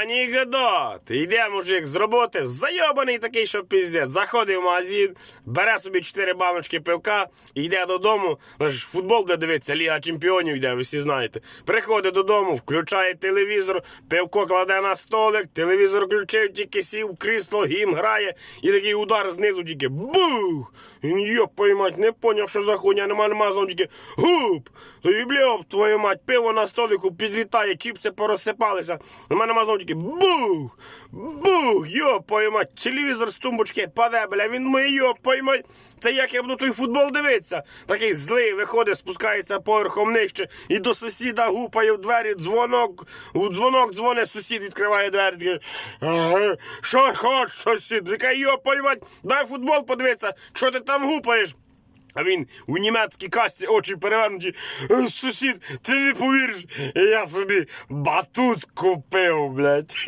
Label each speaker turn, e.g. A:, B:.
A: Анігдот! Йде мужик з роботи, зайобаний такий, що піздець. Заходить в магазин, бере собі 4 баночки пивка йде додому. Ж футбол буде дивитися, Ліга Чемпіонів йде, ви всі знаєте. Приходить додому, включає телевізор, пивко кладе на столик, телевізор включив, тільки сів, крісло, гім грає, і такий удар знизу тільки бух! Він йоп, поймать, не поняв, що за хуйня, нема зон тільки гуп! Тобі бльоп, твою мать, пиво на столику підлітає, чіпси порозсипалися. Мене нема знову тільки бух! Бух! Йоп, поймать, телевізор з тумбочки паде, бля, він моє йоп, поймать. Це як я буду той футбол дивитися. Такий злий виходить, спускається поверхом нижче і до сусіда гупає в двері, дзвонок, у дзвонок дзвонить, сусід відкриває двері. такий, «Ага, Що хочеш, сусід? Така йоп, поймать, дай футбол подивитися, що ти там гупаєш? А він у німецькій касті очі перевернуті. «Е, Сусід, ти не повіриш, я собі батут купив, блядь.